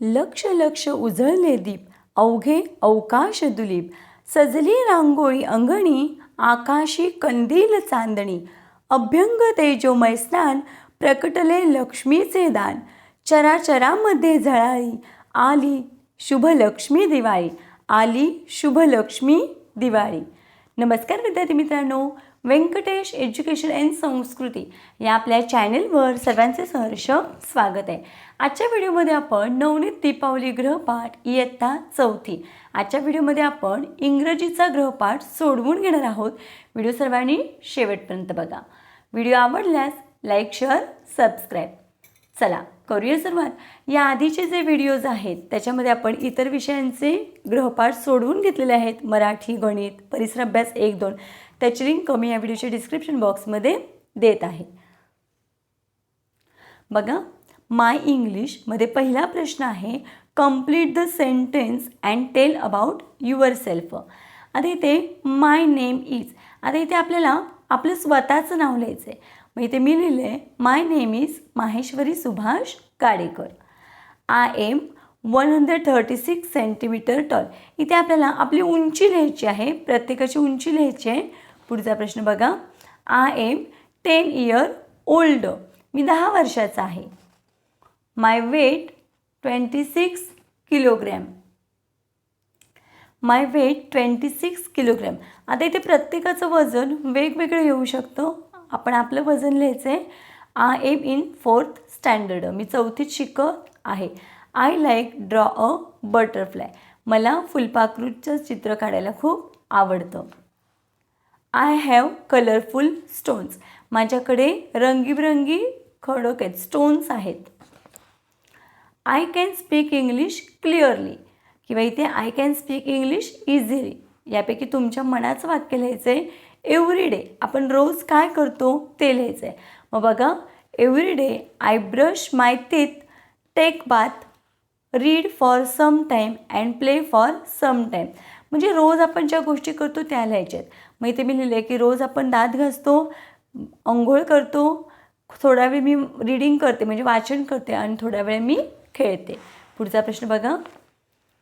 लक्ष लक्ष उजळले दीप अवघे अवकाश दुलीप. सजली रांगोळी अंगणी आकाशी कंदील चांदणी. अभ्यंग तेजोमय स्नान प्रकटले लक्ष्मीचे दान. चराचरामध्ये झळाळी आली शुभ लक्ष्मी दिवाळी आली शुभ लक्ष्मी दिवाळी. नमस्कार विद्यार्थी मित्रांनो व्यंकटेश एज्युकेशन अँड संस्कृती या आपल्या चॅनेलवर सर्वांचे सहर्ष स्वागत आहे. आजच्या व्हिडिओमध्ये आपण नवनीत दीपावली ग्रहपाठ इयत्ता चौथी. आजच्या व्हिडिओमध्ये आपण इंग्रजीचा ग्रहपाठ सोडवून घेणार आहोत. व्हिडिओ सर्वांनी शेवटपर्यंत बघा. व्हिडिओ आवडल्यास लाईक शेअर सबस्क्राईब. चला करूया सुरुवात. या आधीचे जे व्हिडिओज आहेत त्याच्यामध्ये आपण इतर विषयांचे ग्रहपाठ सोडवून घेतलेले आहेत. मराठी गणित परिसर अभ्यास एक दोन. त्याची लिंक कमी या व्हिडिओच्या डिस्क्रिप्शन बॉक्समध्ये देत आहे. बघा माय इंग्लिशमध्ये पहिला प्रश्न आहे complete the sentence and tell about yourself आता इथे माय नेम इज आता इथे आपल्याला आपलं स्वतःचं नाव लिहायचं आहे मग इथे मी लिहिलं आहे my name is Maheshwari Subhash Kadekar. I am one hundred thirty six centimeter tall इथे आपल्याला आपली उंची लिहायची आहे प्रत्येकाची उंची लिहायची आहे. पुढचा प्रश्न बघा. I am ten year old मी दहा वर्षाचा आहे. My weight twenty six kilogram my weight twenty six kilogram आता इथे प्रत्येकाचं वजन वेगवेगळं येऊ शकतं. आपण आपलं वजन लिहायचं आहे I am in fourth standard मी चौथीत शिकत आहे. I like draw a butterfly मला फुलपाखरूचं चित्र काढायला खूप आवडतं. आय हॅव कलरफुल स्टोन्स माझ्याकडे रंगीबिरंगी खडक आहेत. स्टोन्स आहेत. I can speak English clearly किंवा इथे I can speak English easily यापैकी तुमच्या मनाचं वाक्य लिहायचं आहे एव्हरी डे आपण रोज काय करतो ते लिहायचं आहे मग बघा every day I brush my teeth take bath read for some time and play for some time म्हणजे रोज आपण ज्या गोष्टी करतो त्या लिहायच्या आहेत मग इथे मी लिहिले की रोज आपण दात घासतो अंघोळ करतो थोडा वेळ मी रीडिंग करते म्हणजे वाचन करते आणि थोड्या वेळ मी खेळते. पुढचा प्रश्न बघा.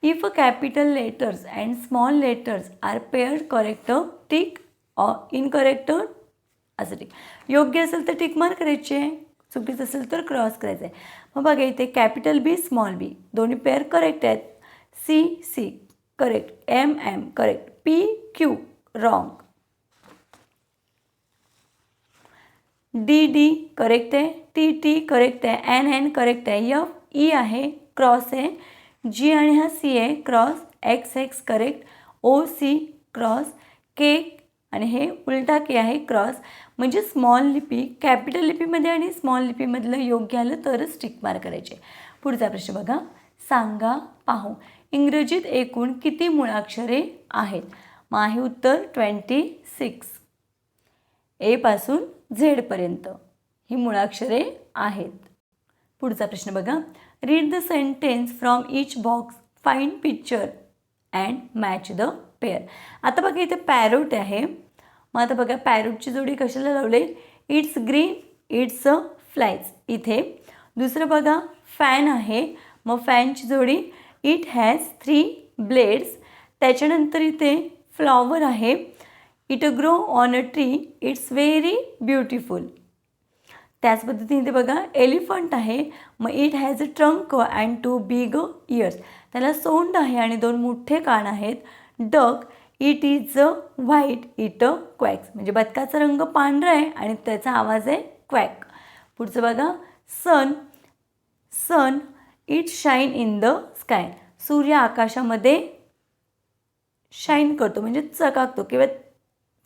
If capital letters and small letters are paired correct tick incorrect असं ठीक. योग्य असेल तर टिक मार्क करायचे. आहे चुकीचं असेल तर क्रॉस करायचं आहे मग बघा इथे कॅपिटल बी स्मॉल बी दोन्ही पेअर करेक्ट आहेत. C C correct M M correct P Q wrong D D correct आहे. टी टी करेक्ट आहे. एन एन करेक्ट आहे. यफ ई e आहे. क्रॉस आहे. जी आणि हा सी आहे. Cross X X correct O C cross K आणि हे उलटा के आहे क्रॉस. म्हणजे स्मॉल लिपी कॅपिटल लिपीमध्ये आणि स्मॉल लिपीमधलं योग्य आलं तरच टिक मार करायचे. पुढचा प्रश्न बघा. सांगा पाहू. इंग्रजीत एकूण किती मुळाक्षरे आहेत? मग आहे उत्तर ट्वेंटी सिक्स. एपासून झेडपर्यंत ही मुळाक्षरे आहेत. पुढचा प्रश्न बघा. Read the sentence from each box find picture and match the pair. आता बघा इथे पॅरोट आहे. मग आता बघा पॅरोटची जोडी कशाला लावले? It's green it's a flies इथे. दुसरं बघा फॅन आहे. मग फॅनची जोडी इट हॅज थ्री ब्लेड्स त्याच्यानंतर इथे फ्लॉवर आहे. It grow on a tree it's very beautiful त्याच पद्धतीने इथे बघा एलिफंट आहे. मग it has a trunk and two big ears त्याला सोंड आहे आणि दोन मोठे कान आहेत. Duck it is a white it a quacks. म्हणजे बदकाचा रंग पांढरा आहे आणि त्याचा आवाज आहे क्वॅक. पुढचं बघा. Sun sun it shine in the sky. सूर्य आकाशामध्ये शाईन करतो म्हणजे चकाकतो किंवा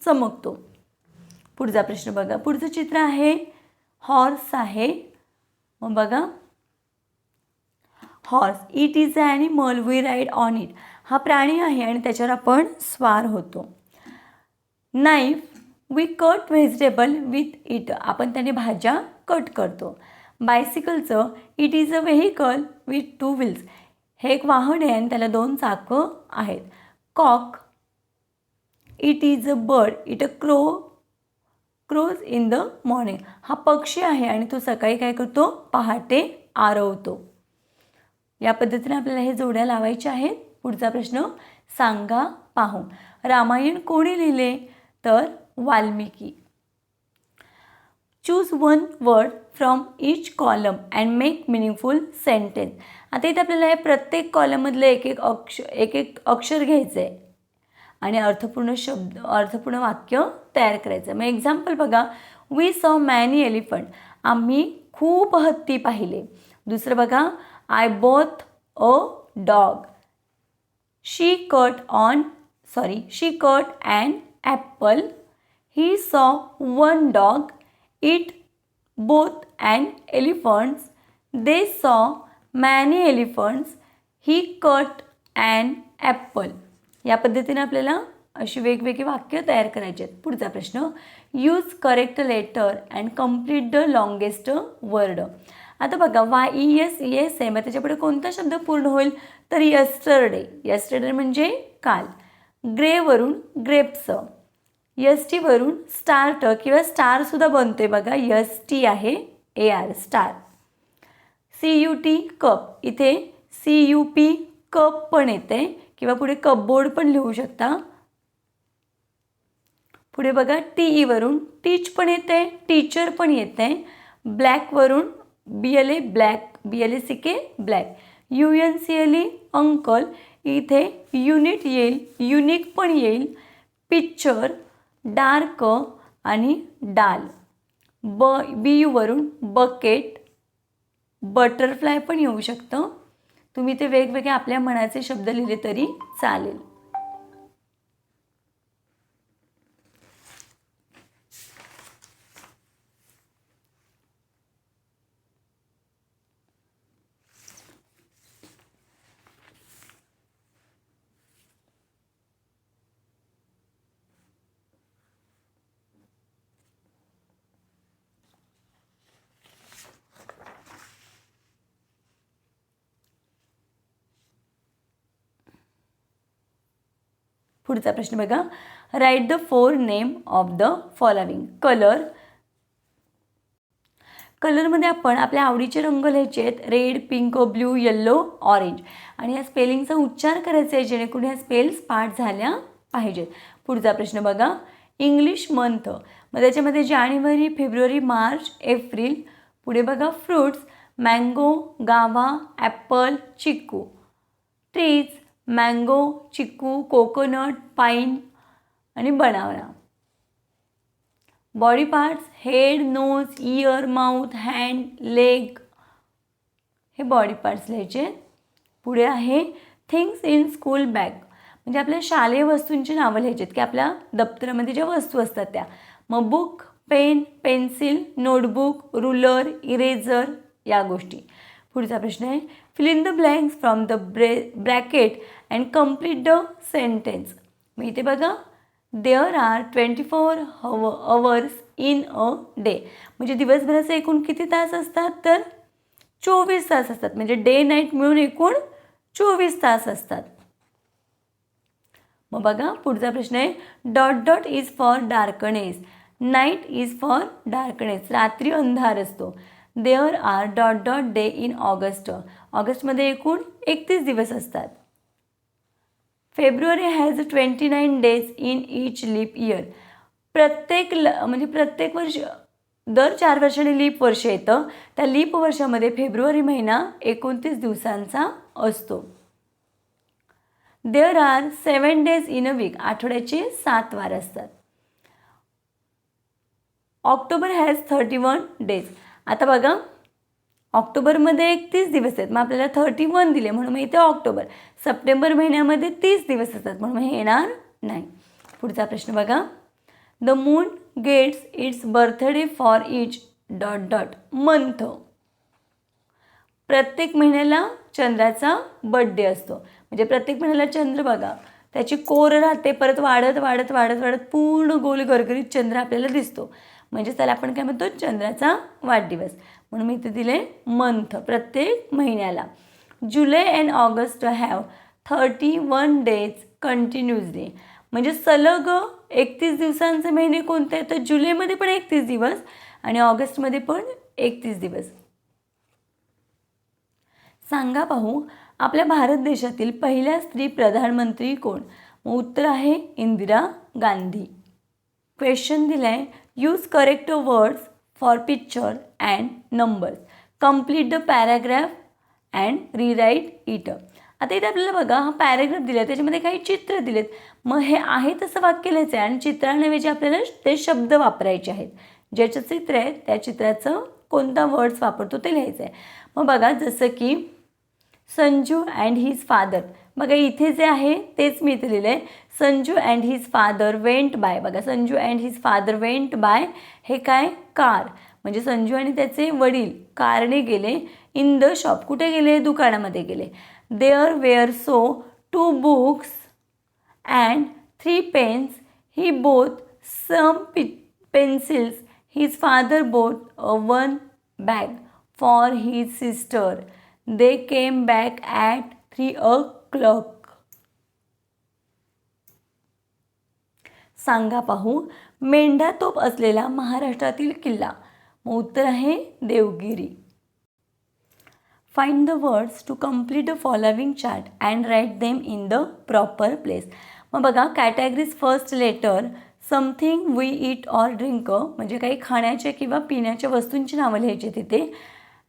चमकतो. पुढचा प्रश्न बघा. पुढचं चित्र आहे हॉर्स आहे. मग बघा. Horse it is a animal we ride on it हा प्राणी आहे आणि त्याच्यावर आपण स्वार होतो. Knife we cut vegetable with it आपण त्याने भाज्या कट करतो. बायसिकलचं it is a vehicle with two wheels हे एक वाहन आहे आणि त्याला दोन चाकं आहेत. Cock it is a bird it a crow crows in the morning हा पक्षी आहे आणि तो सकाळी काय करतो? पहाटे आरवतो. या पद्धतीने आपल्याला हे जोड्या लावायच्या आहेत. पुढचा प्रश्न सांगा पाहू. रामायण कोणी लिहिले? तर Valmiki. Choose one word from each column and make meaningful sentence आता इथे आपल्याला हे प्रत्येक कॉलममधलं एक एक अक्ष एक एक अक्षर घ्यायचं आहे आणि अर्थपूर्ण शब्द अर्थपूर्ण वाक्य तयार करायचं मग एक्झाम्पल बघा. वी सॉ मॅनी एलिफंट आम्ही खूप हत्ती पाहिले. दुसरं बघा. I bought a dog she cut on sorry she cut and apple he saw one dog it bought and elephants they saw many elephants he cut and apple या पद्धतीने आपल्याला अशी वेगवेगळी वाक्य तयार करायची आहेत. पुढचा प्रश्न use correct letter and complete the longest word आता बघा Y E S E S आहे मग त्याच्यापुढे कोणता शब्द पूर्ण होईल? तर यस्टरडे यस्टरडे म्हणजे काल. ग्रेवरून ग्रेप्स यस टीवरून स्टार्ट किंवा स्टारसुद्धा बनतोय बघा. यस टी आहे A R star C U T cup इथे सी यू पी कप पण येते. किंवा पुढे कपबोर्ड पण लिहू शकता. पुढे बघा टी ईवरून टीच पण येते टीचर पण येते. ब्लॅकवरून B L A black B L A C K black U N C L E uncle इथे युनिट येईल युनिक पण येईल. पिक्चर डार्क आणि डाल. ब बी यूवरून बकेट बटरफ्लाय पण येऊ शकतं. तुम्ही ते वेगवेगळे आपल्या मनाचे शब्द लिहिले तरी चालेल. पुढचा प्रश्न बघा. Write the four name of the following colour कलरमध्ये आपण आपल्या आवडीचे रंग लिहायचे आहेत. Red pink blue yellow orange आणि या स्पेलिंगचा उच्चार करायचा आहे जेणेकरून ह्या स्पेल्स पाठ झाल्या पाहिजेत. पुढचा प्रश्न बघा. इंग्लिश मंथ मग त्याच्यामध्ये जानेवारी फेब्रुवारी मार्च एप्रिल. पुढे बघा. Fruits mango guava apple chikoo trees mango chikoo coconut pine आणि banana body parts head nose ear mouth hand leg हे बॉडी पार्ट्स लिहायचे. पुढे आहे थिंग्स इन स्कूल बॅग. म्हणजे आपल्या शालेय वस्तूंची नावं लिहायची आहेत की आपल्या दप्तरामध्ये ज्या वस्तू असतात त्या. मग book pen pencil notebook ruler eraser या गोष्टी. पुढचा प्रश्न आहे fill in the blanks from the ब्रे bracket and complete the sentence मग इथे बघा there are twenty four hours in a day म्हणजे दिवसभराचे एकूण किती तास असतात? तर चोवीस तास असतात. म्हणजे डे नाईट मिळून एकूण चोवीस तास असतात. मग बघा पुढचा प्रश्न आहे. Dot dot is for darkness night is for darkness रात्री अंधार असतो. There are dot dot day in August. ऑगस्टमध्ये एकूण एकतीस दिवस असतात. February has twenty nine days in each leap year प्रत्येक ल म्हणजे प्रत्येक वर्ष दर चार वर्षांनी लीप वर्ष येतं. त्या लीप वर्षामध्ये फेब्रुवारी महिना एकोणतीस दिवसांचा असतो. There are seven days in a week आठवड्याचे सात वार असतात. October has thirty one days आता बघा ऑक्टोबरमध्ये एकतीस दिवस आहेत मग आपल्याला थर्टी वन दिले म्हणून मग इथे ऑक्टोबर. सप्टेंबर महिन्यामध्ये तीस दिवस असतात म्हणून हे येणार नाही. पुढचा प्रश्न बघा. The moon gets its birthday for each dot dot month प्रत्येक महिन्याला चंद्राचा बड्डे असतो. म्हणजे प्रत्येक महिन्याला चंद्र बघा त्याची कोर राहते परत वाढत वाढत वाढत वाढत पूर्ण गोल गरगरीत चंद्र आपल्याला दिसतो. म्हणजे त्याला आपण काय म्हणतो चंद्राचा वाढदिवस. म्हणून मी इथे दिले मंथ प्रत्येक महिन्याला. July and August have thirty one days continuously म्हणजे सलग एकतीस दिवसांचे महिने कोणते तर जुलैमध्ये पण एकतीस दिवस आणि ऑगस्टमध्ये पण एकतीस दिवस. सांगा पाहू आपल्या भारत देशातील पहिल्या स्त्री प्रधानमंत्री कोण? मग उत्तर आहे इंदिरा गांधी. क्वेश्चन दिलाय use correct words for picture and numbers complete the paragraph and rewrite it आता इथे आपल्याला बघा हा पॅराग्राफ दिला त्याच्यामध्ये काही चित्र दिलेत. मग हे आहे तसं वाक्य लिहायचं आहे आणि चित्रांऐवजी आपल्याला ते शब्द वापरायचे आहेत. ज्याचं चित्र आहे त्या चित्राचं कोणता वर्ड्स वापरतो ते लिहायचं आहे मग बघा जसं की संजू अँड हिज फादर बघा इथे जे आहे तेच मी इथे लिहिलं आहे Sanju and his father went by बघा Sanju and his father went by हे काय? कार. म्हणजे संजू आणि त्याचे वडील कारने गेले इन द शॉप कुठे गेले? दुकानामध्ये गेले. There were so two books and three pens he bought some P pencils his father bought one bag for his sister they came back at three o'clock सांगा पाहू. मेंढा तोप असलेला महाराष्ट्रातील किल्ला. मग उत्तर आहे Devagiri. Find the words to complete the following chart and write them in the proper place मग बघा categories first letter something we eat or drink म्हणजे काही खाण्याच्या किंवा पिण्याच्या वस्तूंची नावं लिहायची तिथे.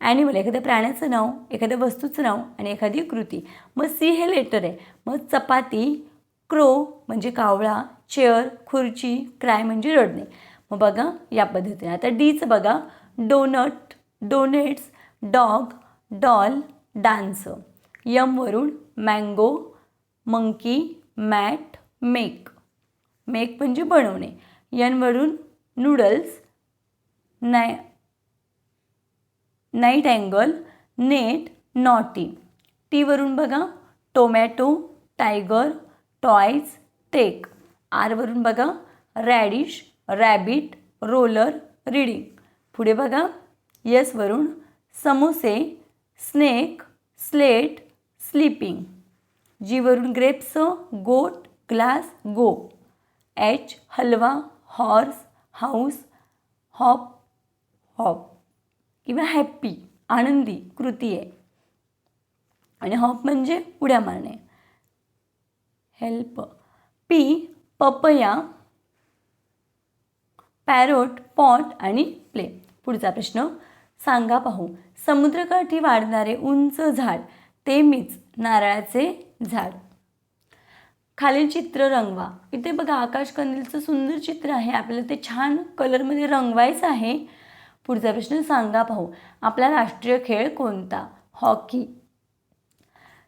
ॲनिमल एखाद्या प्राण्याचं नाव एखाद्या वस्तूचं नाव आणि एखादी कृती. मग सी हे लेटर आहे. मग चपाती क्रो म्हणजे कावळा चेअर खुर्ची क्राय म्हणजे रडणे. मग बघा या पद्धतीने. आता डीचं बघा. Donut donuts dog doll dance यमवरून mango monkey mat make. Make म्हणजे बनवणे. यनवरून नूडल्स नाय नाईट अँगल नेट नॉटी. टीवरून बघा. Tomato tiger toys take. आरवरून बघा रॅडिश रॅबिट रोलर रीडिंग. पुढे बघा यसवरून समोसे snake slate sleeping. जीवरून grapes goat glass go. H halwa horse house hop hop. किंवा हॅप्पी आनंदी कृती आहे. आणि हॉप म्हणजे उड्या मारणे. Help. P papaya parrot pot आणि प्ले. पुढचा प्रश्न. सांगा पाहू. समुद्रकाठी वाढणारे उंच झाड ते मीच नारळाचे झाड. खालील चित्र रंगवा. इथे बघा आकाश कंदीलचं सुंदर चित्र आहे. आपल्याला ते छान कलरमध्ये रंगवायचं आहे. पुढचा प्रश्न सांगा पाहू. आपला राष्ट्रीय खेळ कोणता? हॉकी.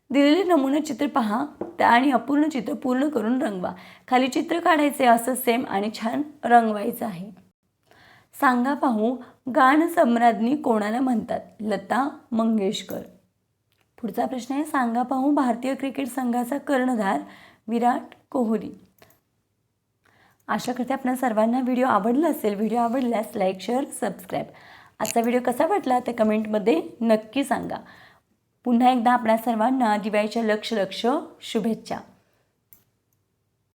दिलेले नमुने चित्र पहा. त्या आणि अपूर्ण चित्र पूर्ण करून रंगवा. खाली चित्र काढायचे असं सेम आणि छान रंगवायचं आहे. सांगा पाहू गान सम्राज्ञी कोणाला म्हणतात? लता मंगेशकर. पुढचा प्रश्न आहे सांगा पाहू भारतीय क्रिकेट संघाचा कर्णधार विराट कोहली. आशा करते आपल्या सर्वांना व्हिडिओ आवडला असेल. व्हिडिओ आवडल्यास लाईक शेअर सबस्क्राईब. आजचा व्हिडिओ कसा वाटला ते कमेंटमध्ये नक्की सांगा. पुन्हा एकदा आपल्या सर्वांना दिवाळीच्या लक्ष लक्ष शुभेच्छा.